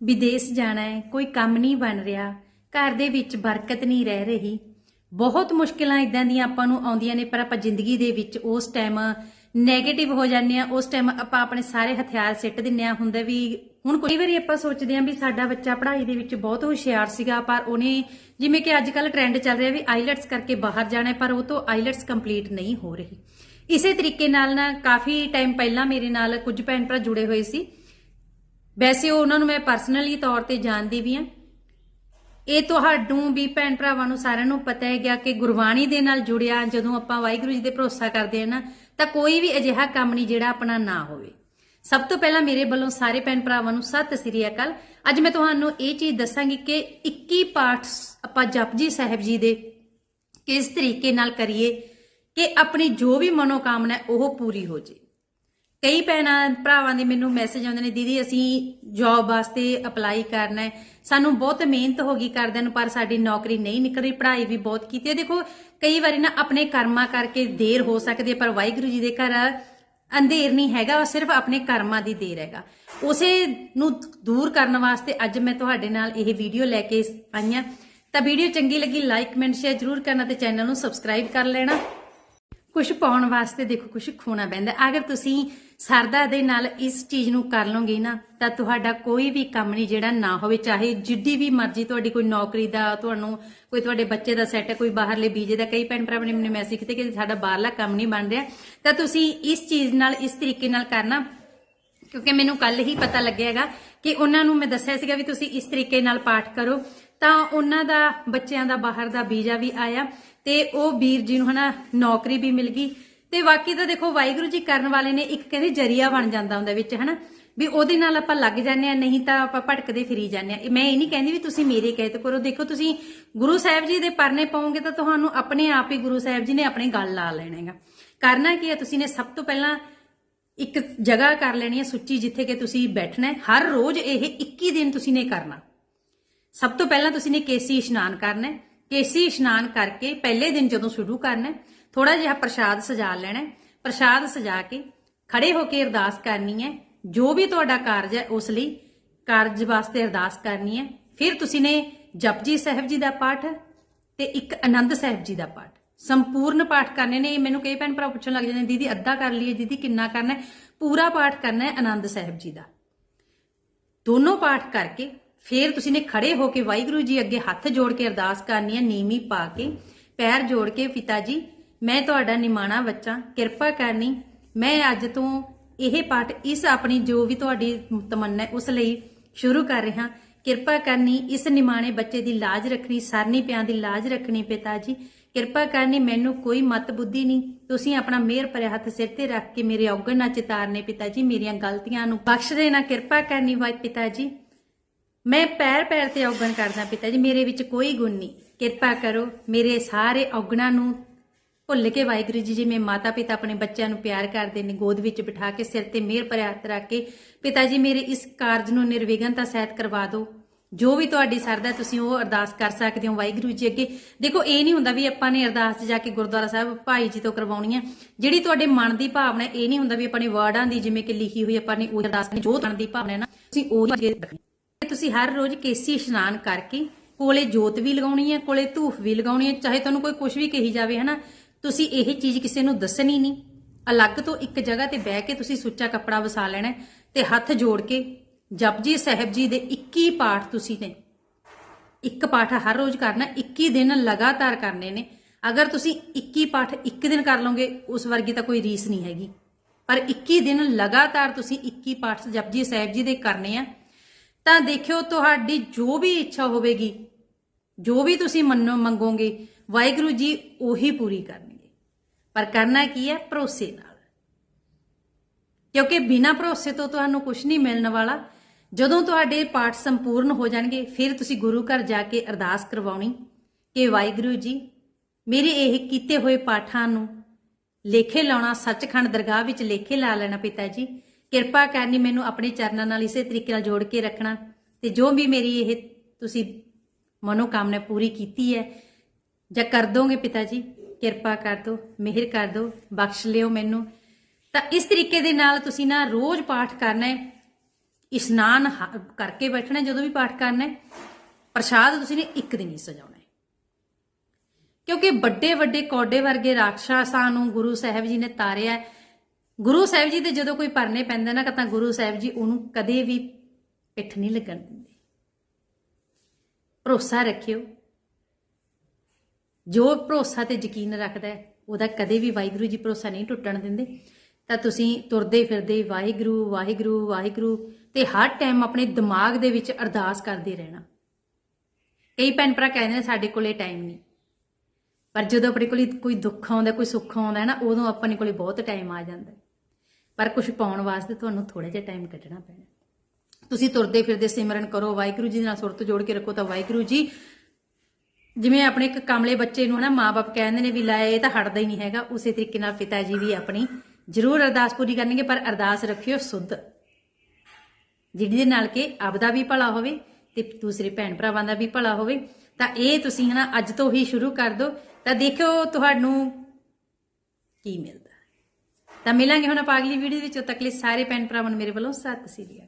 ਵਿਦੇਸ਼ ਜਾਣਾ ਹੈ, ਕੋਈ ਕੰਮ ਨਹੀਂ ਬਣ ਰਿਹਾ, ਘਰ ਦੇ ਵਿੱਚ ਬਰਕਤ ਨਹੀਂ ਰਹਿ ਰਹੀ। ਬਹੁਤ ਮੁਸ਼ਕਿਲਾਂ ਇਦਾਂ ਦੀਆਂ ਆਪਾਂ ਨੂੰ ਆਉਂਦੀਆਂ ਨੇ, ਪਰ ਆਪਾਂ ਜ਼ਿੰਦਗੀ ਦੇ ਵਿੱਚ ਉਸ ਟਾਈਮ 네ਗੇਟਿਵ ਹੋ ਜਾਂਦੇ ਆ ਉਸ ਟਾਈਮ ਆਪਾਂ ਆਪਣੇ ਸਾਰੇ ਹਥਿਆਰ ਸਿੱਟ ਦਿੰਨੇ ਆ ਹੁੰਦਾ ਵੀ ਹੁਣ ਕਈ ਵਾਰੀ ਆਪਾਂ ਸੋਚਦੇ ਆ ਵੀ ਸਾਡਾ ਬੱਚਾ ਪੜ੍ਹਾਈ ਦੇ ਵਿੱਚ ਬਹੁਤ ਹੁਸ਼ਿਆਰ ਸੀਗਾ, ਪਰ ਉਹਨੇ ਜਿਵੇਂ ਕਿ ਅੱਜ ਕੱਲ ਟ੍ਰੈਂਡ ਚੱਲ ਰਿਹਾ ਵੀ ਆਈਲੈਟਸ ਕਰਕੇ ਬਾਹਰ ਜਾਣਾ ਪਰ ਉਹ ਤੋਂ ਆਈਲੈਟਸ ਕੰਪਲੀਟ ਨਹੀਂ ਹੋ ਰਹੀ। ਇਸੇ ਤਰੀਕੇ ਨਾਲ ਨਾ ਕਾਫੀ ਟਾਈਮ ਪਹਿਲਾਂ ਮੇਰੇ ਨਾਲ ਕੁਝ ਭੈਣ ਭਰਾ ਜੁੜੇ ਹੋਏ ਸੀ। ਵੈਸੇ ਉਹਨਾਂ ਨੂੰ ਮੈਂ ਪਰਸਨਲੀ ਤੌਰ ਤੇ ਜਾਣਦੀ ਵੀ ਆ ਇਹ ਤੁਹਾਨੂੰ ਵੀ ਭੈਣ ਭਰਾਵਾਂ ਨੂੰ ਸਾਰਿਆਂ ਨੂੰ ਪਤਾ ਹੈ ਗਿਆ ਕਿ ਗੁਰਬਾਣੀ ਦੇ ਨਾਲ ਜੁੜਿਆ, ਜਦੋਂ ਆਪਾਂ ਵਾਹਿਗੁਰੂ ਜੀ ਦੇ ਭਰੋਸਾ ਕਰਦੇ ਆ ਨਾ, ਤਾਂ ਕੋਈ ਵੀ ਅਜਿਹਾ ਕੰਮ ਨਹੀਂ ਜਿਹੜਾ ਆਪਣਾ ਨਾ ਹੋਵੇ। ਸਭ ਤੋਂ ਪਹਿਲਾਂ ਮੇਰੇ ਵੱਲੋਂ ਸਾਰੇ ਭੈਣ ਭਰਾਵਾਂ ਨੂੰ ਸਤਿ ਸ੍ਰੀ ਅਕਾਲ। ਅੱਜ ਮੈਂ ਤੁਹਾਨੂੰ ਇਹ ਚੀਜ਼ ਦੱਸਾਂਗੀ ਕਿ 21 ਪਾਠ ਆਪਾਂ ਜਪਜੀ ਸਾਹਿਬ ਜੀ ਦੇ ਕਿਸ ਤਰੀਕੇ ਨਾਲ ਕਰੀਏ ਕਿ ਆਪਣੀ ਜੋ ਵੀ ਮਨੋਕਾਮਨਾ ਉਹ ਪੂਰੀ ਹੋ ਜੇ। ਕਈ ਭੈਣਾਂ, ਭਰਾਵਾਂ ਦੇ ਮੈਨੂੰ ਮੈਸੇਜ ਆਉਂਦੇ ਨੇ, ਦੀਦੀ, ਅਸੀਂ ਜੌਬ ਵਾਸਤੇ ਅਪਲਾਈ ਕਰਨਾ ਹੈ। ਸਾਨੂੰ ਬਹੁਤ ਮਿਹਨਤ ਹੋ ਗਈ ਕਰਦਿਆਂ ਨੂੰ, ਪਰ ਸਾਡੀ ਨੌਕਰੀ ਨਹੀਂ ਨਿਕਲ ਰਹੀ ਪੜ੍ਹਾਈ ਵੀ ਬਹੁਤ ਕੀਤੀ ਹੈ। ਦੇਖੋ, ਕਈ ਵਾਰੀ ਨਾ ਆਪਣੇ ਕਰਮਾਂ ਕਰਕੇ ਦੇਰ ਹੋ ਸਕਦੀ ਹੈ, ਪਰ ਵਾਹਿਗੁਰੂ ਜੀ ਦੇ ਘਰ ਅੰਧੇਰ ਨਹੀਂ ਹੈਗਾ, ਉਹ ਸਿਰਫ ਆਪਣੇ ਕਰਮਾਂ ਦੀ ਦੇਰ ਹੈਗਾ। ਉਸੇ ਨੂੰ ਦੂਰ ਕਰਨ ਵਾਸਤੇ ਅੱਜ ਮੈਂ ਤੁਹਾਡੇ ਨਾਲ ਇਹ ਵੀਡੀਓ ਲੈ ਕੇ ਆਈ ਹਾਂ। ਤਾਂ ਵੀਡੀਓ ਚੰਗੀ ਲੱਗੀ ਲਾਈਕ ਕਮੈਂਟ ਸ਼ੇਅਰ ਜ਼ਰੂਰ ਕਰਨਾ ਤੇ ਚੈਨਲ ਨੂੰ ਸਬਸਕ੍ਰਾਈਬ ਕਰ ਲੈਣਾ। ਕੁਝ ਪਾਉਣ ਵਾਸਤੇ ਦੇਖੋ ਕੁਝ ਖੋਣਾ ਪੈਂਦਾ। ਅਗਰ ਤੁਸੀਂ ਸਰਦਾ ਦੇ ਨਾਲ ਇਸ ਚੀਜ਼ ਨੂੰ ਕਰ ਲਓਗੇ ਨਾ, ਤਾਂ ਤੁਹਾਡਾ ਕੋਈ ਵੀ ਕੰਮ ਨਹੀਂ ਜਿਹੜਾ ਨਾ ਹੋਵੇ, ਚਾਹੇ ਜਿੱਡੀ ਵੀ ਮਰਜ਼ੀ ਤੁਹਾਡੀ ਕੋਈ ਨੌਕਰੀ ਦਾ, ਤੁਹਾਨੂੰ ਕੋਈ ਤੁਹਾਡੇ ਬੱਚੇ ਦਾ ਸੈੱਟ ਹੈ, ਕੋਈ ਬਾਹਰਲੇ ਵੀਜ਼ੇ ਦਾ, ਕਈ ਭੈਣ ਭਰਾਵਾਂ ਨੇ ਮੈਨੂੰ ਮੈਸੇਜ ਕੀਤੇ ਕਿ ਸਾਡਾ ਬਾਹਰਲਾ ਕੰਮ ਨਹੀਂ ਬਣ ਰਿਹਾ। ਤਾਂ ਤੁਸੀਂ ਇਸ ਚੀਜ਼ ਨਾਲ, ਇਸ ਤਰੀਕੇ ਨਾਲ ਕਰਨਾ, ਕਿਉਂਕਿ ਮੈਨੂੰ ਕੱਲ ਹੀ ਪਤਾ ਲੱਗਿਆ ਹੈਗਾ ਕਿ ਉਹਨਾਂ ਨੂੰ ਮੈਂ ਦੱਸਿਆ ਸੀਗਾ ਵੀ ਤੁਸੀਂ ਇਸ ਤਰੀਕੇ ਨਾਲ ਪਾਠ ਕਰੋ। ਤਾਂ ਉਹਨਾਂ ਦਾ, ਬੱਚਿਆਂ ਦਾ, ਬਾਹਰ ਦਾ ਵੀਜ਼ਾ ਵੀ ਆਇਆ ਤੇ ਉਹ ਵੀਰ ਜੀ ਨੂੰ ਹਨਾ ਨੌਕਰੀ ਵੀ ਮਿਲ ਗਈ। ਤੇ ਬਾਕੀ ਤਾਂ ਦੇਖੋ, ਵਾਹਿਗੁਰੂ ਜੀ ਕਰਨ ਵਾਲੇ ਨੇ ਇੱਕ ਕਹਿੰਦੇ ਜਰੀਆ ਬਣ ਜਾਂਦਾ ਹੁੰਦਾ ਵਿੱਚ, ਹਨਾ? ਵੀ ਉਹਦੇ ਨਾਲ ਆਪਾਂ ਲੱਗ ਜਾਂਦੇ ਆ ਨਹੀਂ ਤਾਂ ਆਪਾਂ ਭਟਕਦੇ ਫਿਰੀ ਜਾਂਦੇ ਆ ਮੈਂ ਇਹ ਨਹੀਂ ਕਹਿੰਦੀ ਵੀ ਤੁਸੀਂ ਮੇਰੇ ਕਹਿਤ ਕਰੋ। ਦੇਖੋ, ਤੁਸੀਂ ਗੁਰੂ ਸਾਹਿਬ ਜੀ ਦੇ ਪਰਨੇ ਪਾਉਂਗੇ ਤਾਂ ਤੁਹਾਨੂੰ ਆਪਣੇ ਆਪ ਹੀ ਗੁਰੂ ਸਾਹਿਬ ਜੀ ਨੇ ਆਪਣੇ ਗੱਲ ਲਾ ਲੈਣਾ ਹੈਗਾ ਕਰਨਾ ਕੀ ਹੈ, ਤੁਸੀਂ ਨੇ ਸਭ ਤੋਂ ਪਹਿਲਾਂ ਇੱਕ ਜਗ੍ਹਾ ਕਰ ਲੈਣੀ ਹੈ, ਸੁੱਚੀ ਜਿੱਥੇ ਕਿ ਤੁਸੀਂ ਬੈਠਣਾ ਹੈ। ਹਰ ਰੋਜ਼ ਇਹ 21 ਦਿਨ ਤੁਸੀਂ ਨੇ ਕਰਨਾ। ਸਭ ਤੋਂ ਪਹਿਲਾਂ ਤੁਸੀਂ ਨੇ ਕੇਸੀ ਇਸ਼ਨਾਨ ਕਰਨਾ ਹੈ। ਕੇਸੀ ਇਸ਼ਨਾਨ ਕਰਕੇ ਪਹਿਲੇ ਦਿਨ ਜਦੋਂ ਸ਼ੁਰੂ ਕਰਨਾ ਥੋੜਾ ਜਿਹਾ ਪ੍ਰਸ਼ਾਦ ਸਜਾ ਲੈਣਾ ਪ੍ਰਸ਼ਾਦ ਸਜਾ ਕੇ ਖੜੇ ਹੋ ਕੇ ਅਰਦਾਸ ਕਰਨੀ ਹੈ। ਜੋ ਵੀ ਤੁਹਾਡਾ ਕਾਰਜ ਹੈ ਉਸ ਲਈ ਕਾਰਜ ਵਾਸਤੇ ਅਰਦਾਸ ਕਰਨੀ ਹੈ। ਫਿਰ ਤੁਸੀਂ ਨੇ ਜਪਜੀ ਸਾਹਿਬ ਜੀ ਦਾ ਪਾਠ ਤੇ ਇੱਕ ਆਨੰਦ ਸਾਹਿਬ ਜੀ ਦਾ ਪਾਠ। ਸੰਪੂਰਨ ਪਾਠ ਕਰਨੇ ਨੇ। ਮੈਨੂੰ ਕਈ ਭੈਣ ਭਰਾ ਪੁੱਛਣ ਲੱਗ ਜਾਂਦੇ ਨੇ, ਦੀਦੀ ਅੱਧਾ ਕਰ ਲਈਏ ਦੀਦੀ ਕਿੰਨਾ ਕਰਨਾ ਹੈ? ਪੂਰਾ ਪਾਠ ਕਰਨਾ ਹੈ ਆਨੰਦ ਸਾਹਿਬ ਜੀ ਦਾ। ਦੋਨੋਂ ਪਾਠ ਕਰਕੇ ਫੇਰ ਤੁਸੀਂ ਨੇ ਖੜੇ ਹੋ ਕੇ ਵਾਹਿਗੁਰੂ ਜੀ ਅੱਗੇ ਹੱਥ ਜੋੜ ਕੇ ਅਰਦਾਸ ਕਰਨੀ ਹੈ, ਨੀਵੀਂ ਪਾ ਕੇ, ਪੈਰ ਜੋੜ ਕੇ ਪਿਤਾ ਜੀ ਮੈਂ ਤੁਹਾਡਾ ਨਿਮਾਣਾ ਬੱਚਾ, ਕਿਰਪਾ ਕਰਨੀ। ਮੈਂ ਅੱਜ ਤੋਂ ਇਹ ਪਾਠ ਇਸ ਆਪਣੀ ਜੋ ਵੀ ਤੁਹਾਡੀ ਤਮੰਨਾ ਹੈ, ਉਸ ਲਈ ਸ਼ੁਰੂ ਕਰ ਰਿਹਾ। ਕਿਰਪਾ ਕਰਨੀ, ਇਸ ਨਿਮਾਣੇ ਬੱਚੇ ਦੀ ਲਾਜ ਰੱਖਣੀ, ਸਰਨੀ ਪਿਆਂ ਦੀ ਲਾਜ ਰੱਖਣੀ ਪਿਤਾ ਜੀ ਕਿਰਪਾ ਕਰਨੀ, ਮੈਨੂੰ ਕੋਈ ਮਤ ਬੁੱਧੀ ਨਹੀਂ। ਤੁਸੀਂ ਆਪਣਾ ਮਿਹਰ ਭਰਿਆ ਹੱਥ ਸਿਰ ਤੇ ਰੱਖ ਕੇ ਮੇਰੇ ਔਗਣ ਨਾ ਚਿਤਾਰਨੇ ਪਿਤਾ ਜੀ ਮੇਰੀਆਂ ਗਲਤੀਆਂ ਨੂੰ ਬਖਸ਼ ਦੇਣਾ ਕਿਰਪਾ ਕਰਨੀ, ਵਾਹਿ ਪਿਤਾ ਜੀ ਮੈਂ ਪੈਰ ਪੈਰ ਤੇ ਔਗਣ ਕਰਦਾ ਪਿਤਾ ਜੀ, ਮੇਰੇ ਵਿੱਚ ਕੋਈ ਗੁਣ ਨਹੀਂ। ਕਿਰਪਾ ਕਰੋ, ਮੇਰੇ ਸਾਰੇ ਔਗਣਾਂ ਨੂੰ ਭੁੱਲ ਕੇ ਵਾਹਿਗੁਰੂ ਜੀ ਜਿਵੇਂ ਮਾਤਾ ਪਿਤਾ ਆਪਣੇ ਬੱਚਿਆਂ ਨੂੰ ਪਿਆਰ ਕਰਦੇ ਨੇ, ਗੋਦ ਵਿੱਚ ਬਿਠਾ ਕੇ, ਸਿਰ ਤੇ ਮਿਹਰ ਭਰਿਆ ਹੱਥ ਰੱਖ ਕੇ, ਪਿਤਾ ਜੀ, ਮੇਰੇ ਇਸ ਕਾਰਜ ਨੂੰ ਨਿਰਵਿਘਨਤਾ ਸਹਿਤ ਕਰਵਾ ਦਿਓ। ਜੋ ਵੀ ਤੁਹਾਡੀ ਸਰਦਾ, ਤੁਸੀਂ ਉਹ ਅਰਦਾਸ ਕਰ ਸਕਦੇ ਹੋ ਵਾਹਿਗੁਰੂ ਜੀ ਅੱਗੇ। ਦੇਖੋ, ਇਹ ਨਹੀਂ ਹੁੰਦਾ ਵੀ ਆਪਾਂ ਨੇ ਅਰਦਾਸ 'ਚ ਜਾ ਕੇ ਗੁਰਦੁਆਰਾ ਸਾਹਿਬ ਭਾਈ ਜੀ ਤੋਂ ਕਰਵਾਉਣੀ ਹੈ ਜਿਹੜੀ ਤੁਹਾਡੇ ਮਨ ਦੀ ਭਾਵਨਾ, ਇਹ ਨਹੀਂ ਹੁੰਦਾ ਵੀ ਆਪਾਂ ਨੇ ਵਰਡਾਂ ਦੀ ਜਿਵੇਂ ਕਿ ਲਿਖੀ ਹੋਈ ਆਪਾਂ ਨੇ ਉਹ ਅਰਦਾਸ ਜੋ ਮਨ ਦੀ ਭਾਵਨਾ ਹੈ ਨਾ, ਤੁਸੀਂ ਉਹ ਅੱਗੇ ਰੱਖਣੀ ਤੁਸੀਂ ਹਰ ਰੋਜ਼ ਕੇਸੀ ਇਸ਼ਨਾਨ ਕਰਕੇ ਕੋਲੇ ਜੋਤ ਵੀ ਲਗਾਉਣੀ ਹੈ, ਕੋਲੇ ਧੂਫ ਵੀ ਲਗਾਉਣੀ ਹੈ, ਚਾਹੇ ਤੁਹਾਨੂੰ ਕੋਈ ਕੁਝ ਵੀ ਕਹੀ ਜਾਵੇ, ਹਨਾ? ਤੁਸੀਂ ਇਹ ਚੀਜ਼ ਕਿਸੇ ਨੂੰ ਦੱਸਣੀ ਨਹੀਂ। ਅਲੱਗ ਤੋਂ ਇੱਕ ਜਗ੍ਹਾ ਤੇ ਬਹਿ ਕੇ ਤੁਸੀਂ ਸੁੱਚਾ ਕੱਪੜਾ ਵਸਾ ਲੈਣਾ ਹੈ ਤੇ ਹੱਥ ਜੋੜ ਕੇ ਜਪਜੀ ਸਾਹਿਬ ਜੀ ਦੇ 21 ਪਾਠ ਤੁਸੀਂ ਨੇ ਇੱਕ ਪਾਠ ਹਰ ਰੋਜ਼ ਕਰਨਾ 21 ਦਿਨ ਲਗਾਤਾਰ ਕਰਨੇ ਨੇ। ਅਗਰ ਤੁਸੀਂ 21 ਪਾਠ ਇੱਕ ਦਿਨ ਕਰ ਲਓਗੇ, ਉਸ ਵਰਗੀ ਤਾਂ ਕੋਈ ਰੀਸ ਨਹੀਂ ਹੈਗੀ। ਪਰ 21 ਦਿਨ ਲਗਾਤਾਰ ਤੁਸੀਂ 21 ਪਾਠ ਜਪਜੀ ਸਾਹਿਬ ਜੀ ਦੇ ਕਰਨੇ ਆ ਤਾਂ ਦੇਖਿਓ ਤੁਹਾਡੀ ਜੋ ਵੀ ਇੱਛਾ ਹੋਵੇਗੀ, ਜੋ ਵੀ ਤੁਸੀਂ ਮੰਨੋ ਮੰਗੋਗੇ, ਵਾਹਿਗੁਰੂ ਜੀ ਉਹੀ ਪੂਰੀ ਕਰਨਗੇ। ਪਰ ਕਰਨਾ ਕੀ ਹੈ? ਭਰੋਸੇ ਨਾਲ। ਕਿਉਂਕਿ ਬਿਨਾਂ ਭਰੋਸੇ ਤੋਂ ਤੁਹਾਨੂੰ ਕੁਝ ਨਹੀਂ ਮਿਲਣ ਵਾਲਾ। ਜਦੋਂ ਤੁਹਾਡੇ ਪਾਠ ਸੰਪੂਰਨ ਹੋ ਜਾਣਗੇ, ਫਿਰ ਤੁਸੀਂ ਗੁਰੂ ਘਰ ਜਾ ਕੇ ਅਰਦਾਸ ਕਰਵਾਉਣੀ ਕਿ ਵਾਹਿਗੁਰੂ ਜੀ, ਮੇਰੇ ਇਹ ਕੀਤੇ ਹੋਏ ਪਾਠਾਂ ਨੂੰ ਲੇਖੇ ਲਾਉਣਾ, ਸੱਚਖੰਡ ਦਰਗਾਹ ਵਿੱਚ ਲੇਖੇ ਲਾ ਲੈਣਾ ਪਿਤਾ ਜੀ। ਕਿਰਪਾ ਕਰਨੀ ਮੈਨੂੰ ਆਪਣੇ ਚਰਨਾਂ ਨਾਲ ਇਸੇ ਤਰੀਕੇ ਨਾਲ ਜੋੜ ਕੇ ਰੱਖਣਾ ਤੇ ਜੋ ਵੀ ਮੇਰੀ ਇਹ ਤੁਸੀਂ ਮਨੋਕਾਮਨਾ ਪੂਰੀ ਕੀਤੀ ਹੈ, ਜਾਂ ਕਰ ਦੋਗੇ ਪਿਤਾ ਜੀ ਕਿਰਪਾ ਕਰ ਦਿਓ ਮਿਹਰ ਕਰ ਦਿਓ ਬਖਸ਼ ਲਿਓ ਮੈਨੂੰ ਤਾਂ ਇਸ ਤਰੀਕੇ ਦੇ ਨਾਲ ਤੁਸੀਂ ਨਾ ਰੋਜ਼ ਪਾਠ ਕਰਨਾ ਹੈ, ਇਸ਼ਨਾਨ ਹ- ਕਰਕੇ ਬੈਠਣਾ ਜਦੋਂ ਵੀ ਪਾਠ ਕਰਨਾ ਹੈ, ਪ੍ਰਸ਼ਾਦ ਤੁਸੀਂ ਨੇ ਇੱਕ ਦਿਨ ਹੀ ਸਜਾਉਣਾ ਹੈ ਕਿਉਂਕਿ ਵੱਡੇ ਵੱਡੇ ਕੌਡੇ ਵਰਗੇ ਰਾਖਸ਼ਾਸਾਂ ਨੂੰ ਗੁਰੂ ਸਾਹਿਬ ਜੀ ਨੇ ਤਾਰਿਆ ਹੈ। ਗੁਰੂ ਸਾਹਿਬ ਜੀ ਦੇ ਜਦੋਂ ਕੋਈ ਪਰਨੇ ਪੈਂਦੇ ਨਾ, ਤਾਂ ਗੁਰੂ ਸਾਹਿਬ ਜੀ ਉਹਨੂੰ ਕਦੇ ਵੀ ਪਿੱਠ ਨਹੀਂ ਲੱਗਣ ਦਿੰਦੇ। ਭਰੋਸਾ ਰੱਖਿਓ। ਜੋ ਭਰੋਸਾ ਤੇ ਯਕੀਨ ਰੱਖਦਾ ਹੈ, ਉਹਦਾ ਕਦੇ ਵੀ ਵਾਹਿਗੁਰੂ ਜੀ ਭਰੋਸਾ ਨਹੀਂ ਟੁੱਟਣ ਦਿੰਦੇ। ਤਾਂ ਤੁਸੀਂ ਤੁਰਦੇ ਫਿਰਦੇ ਵਾਹਿਗੁਰੂ ਵਾਹਿਗੁਰੂ ਵਾਹਿਗੁਰੂ ਤੇ ਹਰ ਟਾਈਮ ਆਪਣੇ ਦਿਮਾਗ ਦੇ ਵਿੱਚ ਅਰਦਾਸ ਕਰਦੇ ਰਹਿਣਾ। ਕਈ ਭੈਣ ਭਰਾ ਕਹਿੰਦੇ ਨੇ, ਸਾਡੇ ਕੋਲੇ ਟਾਈਮ ਨਹੀਂ। ਪਰ ਜਦੋਂ ਆਪਣੇ ਕੋਲੇ ਕੋਈ ਦੁੱਖ ਆਉਂਦਾ, ਕੋਈ ਸੁੱਖ ਆਉਂਦਾ ਹੈ ਨਾ, ਉਦੋਂ ਆਪਣੇ ਕੋਲੇ ਬਹੁਤ ਟਾਈਮ ਆ ਜਾਂਦਾ ਪਰ ਕੁਝ ਪਾਉਣ ਵਾਸਤੇ ਤੁਹਾਨੂੰ ਥੋੜਾ ਜਿਹਾ ਟਾਈਮ ਕੱਢਣਾ ਪੈਣਾ। ਤੁਸੀਂ ਤੁਰਦੇ ਫਿਰਦੇ ਸਿਮਰਨ ਕਰੋ, ਵਾਹਿਗੁਰੂ ਜੀ ਦੇ ਨਾਲ ਸੁਰਤ ਜੋੜ ਕੇ ਰੱਖੋ ਤਾਂ ਵਾਹਿਗੁਰੂ ਜੀ, ਜਿਵੇਂ ਆਪਣੇ ਇੱਕ ਕਮਲੇ ਬੱਚੇ ਨੂੰ ਨਾ ਮਾਪੇ ਕਹਿੰਦੇ ਨੇ ਵੀ ਲੈ, ਇਹ ਤਾਂ ਹਟਦਾ ਹੀ ਨਹੀਂ ਹੈਗਾ, ਉਸੇ ਤਰੀਕੇ ਨਾਲ ਪਿਤਾ ਜੀ ਵੀ ਆਪਣੀ ਜ਼ਰੂਰ ਅਰਦਾਸ ਪੂਰੀ ਕਰਨਗੇ, ਪਰ ਅਰਦਾਸ ਰੱਖਿਓ ਸੁੱਧ। ਜਿਹਦੇ ਦੇ ਨਾਲ ਕਿ ਆਪਦਾ ਵੀ ਭਲਾ ਹੋਵੇ ਤੇ ਦੂਸਰੇ ਭੈਣ ਭਰਾਵਾਂ ਦਾ ਵੀ ਭਲਾ ਹੋਵੇ, ਤਾਂ ਇਹ ਤੁਸੀਂ ਹਨਾ ਅੱਜ ਤੋਂ ਹੀ ਸ਼ੁਰੂ ਕਰ ਦਿਓ। ਤਾਂ ਦੇਖਿਓ ਤੁਹਾਨੂੰ ਕੀ ਮਿਲਦਾ। ਤਾਂ ਮਿਲਾਂਗੇ ਹੁਣ ਆਪਾਂ ਅਗਲੀ ਵੀਡੀਓ ਵਿੱਚ। ਉਦੋਂ ਤੱਕ ਲਈ ਸਾਰੇ ਭੈਣ ਭਰਾਵਾਂ ਨੂੰ ਮੇਰੇ ਵੱਲੋਂ ਸਤਿ ਸ੍ਰੀ ਅਕਾਲ।